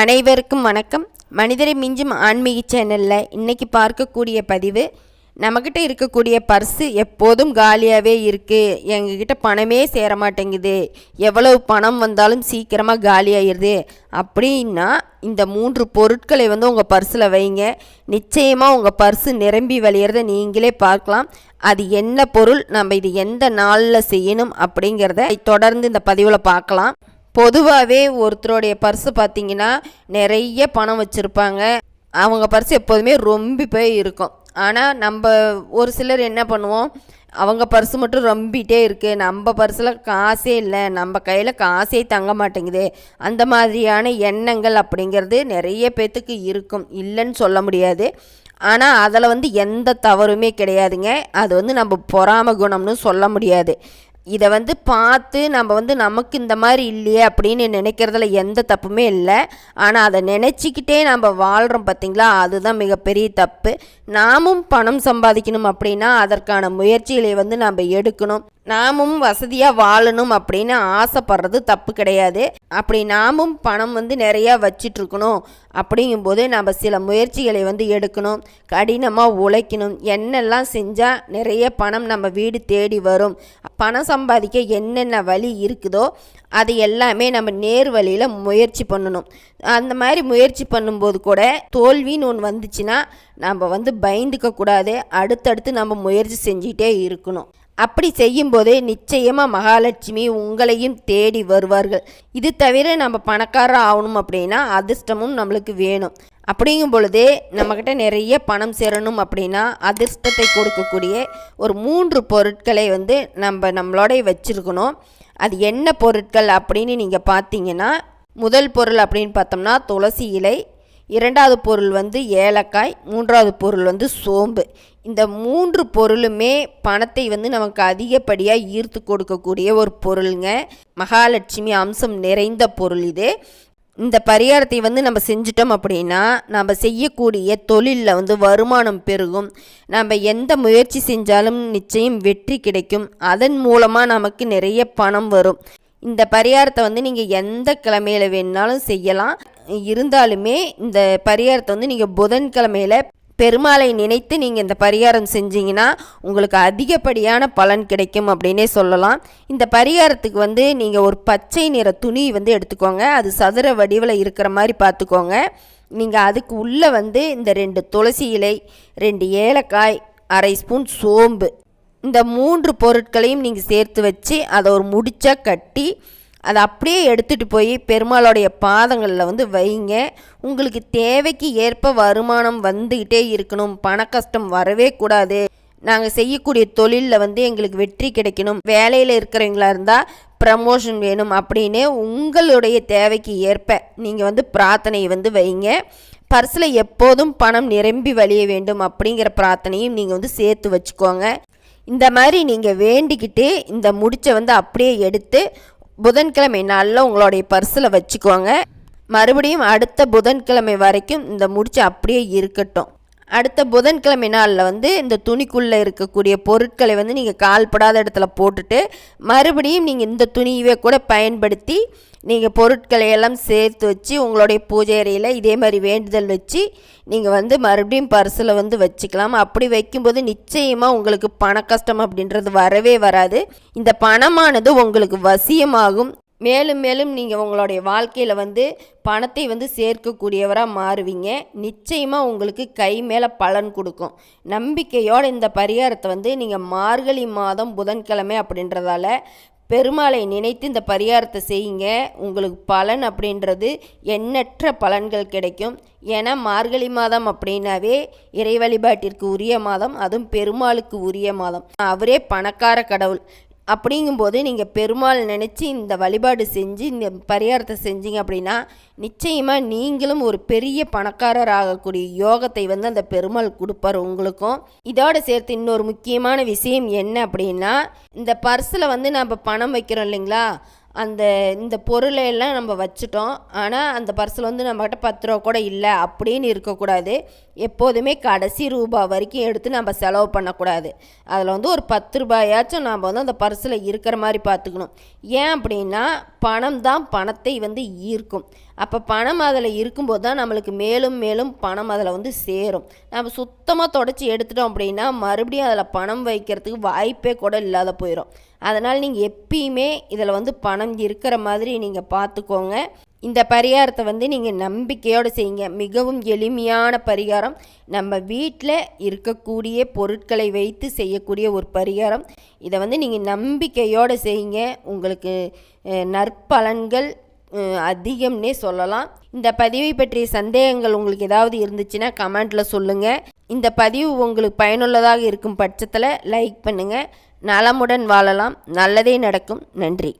அனைவருக்கும் வணக்கம். மனிதரை மிஞ்சும் ஆன்மீக சேனலில் இன்றைக்கி பார்க்கக்கூடிய பதிவு நம்மக்கிட்ட இருக்கக்கூடிய பர்ஸு எப்போதும் காலியாகவே இருக்குது எங்ககிட்ட பணமே சேர மாட்டேங்குது எவ்வளவு பணம் வந்தாலும் சீக்கிரமாக காலியாகிடுது அப்படின்னா இந்த மூன்று பொருட்களை வந்து உங்கள் பர்ஸில் வைங்க. நிச்சயமாக உங்கள் பர்ஸு நிரம்பி வழியிறத நீங்களே பார்க்கலாம். அது என்ன பொருள்? நம்ம இது எந்த நாளில் செய்யணும் அப்படிங்கிறத தொடர்ந்து இந்த பதிவில் பார்க்கலாம். பொதுவாகவே ஒருத்தருடைய பர்ஸு பார்த்தீங்கன்னா நிறைய பணம் வச்சுருப்பாங்க. அவங்க பர்ஸ் எப்போதுமே ரொம்ப போய் இருக்கும். ஆனால் நம்ம ஒரு சிலர் என்ன பண்ணுவோம்? அவங்க பர்ஸு மட்டும் ரொம்பிட்டே இருக்குது நம்ம பர்ஸில் காசே இல்லை. நம்ம கையில் காசே தங்க மாட்டேங்குது. அந்த மாதிரியான எண்ணங்கள் அப்படிங்கிறது நிறைய பேர்த்துக்கு இருக்கும். இல்லைன்னு சொல்ல முடியாது. ஆனால் அதில் வந்து எந்த தவறுமே கிடையாதுங்க. அது வந்து நம்ம பொறாம குணம்னு சொல்ல முடியாது. இதை வந்து பார்த்து நம்ம வந்து நமக்கு இந்த மாதிரி இல்லையே அப்படின்னு நினைக்கிறதுல எந்த தப்புமே இல்லை. ஆனால் அதை நினச்சிக்கிட்டே நம்ம வாழ்கிறோம் பார்த்திங்களா அதுதான் மிகப்பெரிய தப்பு. நாமும் பணம் சம்பாதிக்கணும் அப்படின்னா அதற்கான முயற்சிகளை வந்து நம்ம எடுக்கணும். நாமும் வசதியாக வாழணும் அப்படின்னு ஆசைப்படுறது தப்பு கிடையாது. அப்படி நாமும் பணம் வந்து நிறையா வச்சிட்ருக்கணும். அப்படிங்கும்போது நம்ம சில முயற்சிகளை வந்து எடுக்கணும். கடினமாக உழைக்கணும். என்னெல்லாம் செஞ்சால் நிறைய பணம் நம்ம வீடு தேடி வரும். பணம் சம்பாதிக்க என்னென்ன வழி இருக்குதோ அது எல்லாமே நம்ம நேர் வழியில் முயற்சி பண்ணணும். அந்த மாதிரி முயற்சி பண்ணும்போது கூட தோல்வின்னு ஒன்று வந்துச்சுன்னா நம்ம வந்து பயந்துக்க கூடாது. அடுத்தடுத்து நம்ம முயற்சி செஞ்சிகிட்டே இருக்கணும். அப்படி செய்யும்போதே நிச்சயமாக மகாலட்சுமி உங்களையும் தேடி வருவார்கள். இது தவிர நம்ம பணக்காரர் ஆகணும் அப்படின்னா அதிர்ஷ்டமும் நம்மளுக்கு வேணும். அப்படிங்கும் பொழுதே நம்மக்கிட்ட நிறைய பணம் சேரணும் அப்படின்னா அதிர்ஷ்டத்தை கொடுக்கக்கூடிய ஒரு மூன்று பொருட்களை வந்து நம்ம நம்மளோட வச்சுருக்கணும். அது என்ன பொருட்கள் அப்படின்னு நீங்கள் பார்த்தீங்கன்னா முதல் பொருள் அப்படின்னு பார்த்தோம்னா துளசி இலை இரண்டாவது பொருள் வந்து ஏலக்காய் மூன்றாவது பொருள் வந்து சோம்பு. இந்த மூன்று பொருளுமே பணத்தை வந்து நமக்கு அதிகப்படியாக ஈர்த்து கொடுக்கக்கூடிய ஒரு பொருளுங்க. மகாலட்சுமி அம்சம் நிறைந்த பொருள் இது. இந்த பரிகாரத்தை வந்து நம்ம செஞ்சிட்டோம் அப்படின்னா நம்ம செய்யக்கூடிய தொழிலில் வந்து வருமானம் பெருகும். நம்ம எந்த முயற்சி செஞ்சாலும் நிச்சயம் வெற்றி கிடைக்கும். அதன் மூலமாக நமக்கு நிறைய பணம் வரும். இந்த பரிகாரத்தை வந்து நீங்கள் எந்த கிழமையில் வேணுனாலும் செய்யலாம். இருந்தாலுமே இந்த பரிகாரத்தை வந்து நீங்கள் புதன்கிழமையில் பெருமாளை நினைத்து நீங்கள் இந்த பரிகாரம் செஞ்சீங்கன்னா உங்களுக்கு அதிகப்படியான பலன் கிடைக்கும் அப்படின்னே சொல்லலாம். இந்த பரிகாரத்துக்கு வந்து நீங்கள் ஒரு பச்சை நிற துணி வந்து எடுத்துக்கோங்க. அது சதுர வடிவில் இருக்கிற மாதிரி பார்த்துக்கோங்க. நீங்கள் அதுக்கு உள்ளே வந்து இந்த ரெண்டு துளசி இலை ரெண்டு ஏலக்காய் அரை ஸ்பூன் சோம்பு இந்த மூன்று பொருட்களையும் நீங்கள் சேர்த்து வச்சு அதை ஒரு முடிச்சா கட்டி அதை அப்படியே எடுத்துகிட்டு போய் பெருமாளுடைய பாதங்களில் வந்து வைங்க. உங்களுக்கு தேவைக்கு ஏற்ப வருமானம் வந்துக்கிட்டே இருக்கணும். பண கஷ்டம் வரவே கூடாது. நாங்கள் செய்யக்கூடிய தொழிலில் வந்து எங்களுக்கு வெற்றி கிடைக்கணும். வேலையில் இருக்கிறவங்களா இருந்தால் ப்ரமோஷன் வேணும் அப்படின்னு உங்களுடைய தேவைக்கு ஏற்ப நீங்கள் வந்து பிரார்த்தனையை வந்து வைங்க. பர்ஸில் எப்போதும் பணம் நிரம்பி வழிய வேண்டும் அப்படிங்கிற பிரார்த்தனையும் நீங்கள் வந்து சேர்த்து வச்சுக்கோங்க. இந்த மாதிரி நீங்கள் வேண்டிக்கிட்டு இந்த முடிச்சை வந்து அப்படியே எடுத்து புதன்கிழமை நாளில் உங்களுடைய பர்ஸில் வச்சுக்கோங்க. மறுபடியும் அடுத்த புதன்கிழமை வரைக்கும் இந்த முடிச்சு அப்படியே இருக்கட்டும். அடுத்த புதன்கிழமை நாளில் வந்து இந்த துணிக்குள்ளே இருக்கக்கூடிய பொருட்களை வந்து நீங்கள் கால்படாத இடத்துல போட்டுட்டு மறுபடியும் நீங்கள் இந்த துணியவே கூட பயன்படுத்தி நீங்கள் பொருட்களை எல்லாம் சேர்த்து வச்சு உங்களுடைய பூஜை அறையில் இதே மாதிரி வேண்டுதல் வச்சு நீங்கள் வந்து மறுபடியும் பர்சில் வந்து வச்சுக்கலாம். அப்படி வைக்கும்போது நிச்சயமாக உங்களுக்கு பண கஷ்டம் அப்படின்றது வரவே வராது. இந்த பணமானது உங்களுக்கு வசியமாகும். மேலும் மேலும் நீங்கள் உங்களுடைய வாழ்க்கையில் வந்து பணத்தை வந்து சேர்க்கக்கூடியவராக மாறுவீங்க. நிச்சயமாக உங்களுக்கு கை மேலே பலன் கொடுக்கும். நம்பிக்கையோடு இந்த பரிகாரத்தை வந்து நீங்கள் மார்கழி மாதம் புதன்கிழமை அப்படின்றதால பெருமாளை நினைத்து இந்த பரிகாரத்தை செய்யுங்க. உங்களுக்கு பலன் அப்படின்றது எண்ணற்ற பலன்கள் கிடைக்கும். ஏன்னா மார்கழி மாதம் அப்படின்னாவே இறை வழிபாட்டிற்கு உரிய மாதம் அதுவும் பெருமாளுக்கு உரிய மாதம். அவரே பணக்கார கடவுள். அப்படிங்கும்போது நீங்கள் பெருமாள் நினச்சி இந்த வழிபாடு செஞ்சு இந்த பரிகாரத்தை செஞ்சீங்க அப்படின்னா நிச்சயமாக நீங்களும் ஒரு பெரிய பணக்காரர் ஆகக்கூடிய யோகத்தை வந்து அந்த பெருமாள் கொடுப்பார் உங்களுக்கும். இதோடு சேர்த்து இன்னொரு முக்கியமான விஷயம் என்ன அப்படின்னா இந்த பர்ஸில் வந்து நம்ம பணம் வைக்கிறோம் இல்லைங்களா? அந்த இந்த பொருளையெல்லாம் நம்ம வச்சுட்டோம். ஆனால் அந்த பர்ஸில் வந்து நம்மக்கிட்ட பத்து ரூபா கூட இல்லை அப்படின்னு இருக்கக்கூடாது. எப்போதுமே கடைசி ரூபா வரைக்கும் எடுத்து நம்ம செலவு பண்ணக்கூடாது. அதில் வந்து ஒரு பத்து ரூபாயாச்சும் நம்ம வந்து அந்த பர்ஸில் இருக்கிற மாதிரி பார்த்துக்கணும். ஏன் அப்படின்னா பணம் தான் பணத்தை வந்து ஈர்க்கும். அப்போ பணம் அதில் இருக்கும்போது தான் நம்மளுக்கு மேலும் மேலும் பணம் அதில் வந்து சேரும். நம்ம சுத்தமாக தொடச்சி எடுத்துட்டோம் அப்படின்னா மறுபடியும் அதில் பணம் வைக்கிறதுக்கு வாய்ப்பே கூட இல்லாத போயிடும் அதனால் நீங்கள் எப்பயுமே இதில் வந்து பணம் இருக்கிற மாதிரி நீங்கள் பார்த்துக்கோங்க இந்த பரிகாரத்தை வந்து நீங்கள் நம்பிக்கையோடு செய்யுங்க. மிகவும் எளிமையான பரிகாரம். நம்ம வீட்டில் இருக்கக்கூடிய பொருட்களை வைத்து செய்யக்கூடிய ஒரு பரிகாரம். இதை வந்து நீங்கள் நம்பிக்கையோடு செய்யுங்க. உங்களுக்கு நற்பலன்கள் அதிகம்னே சொல்லலாம். இந்த பதிவை பற்றிய சந்தேகங்கள் உங்களுக்கு ஏதாவது இருந்துச்சுன்னா கமெண்ட்டில் சொல்லுங்கள் இந்த பதிவு உங்களுக்கு பயனுள்ளதாக இருக்கும் பட்சத்தில் லைக் பண்ணுங்கள் நலமுடன் வாழலாம். நல்லதே நடக்கும். நன்றி.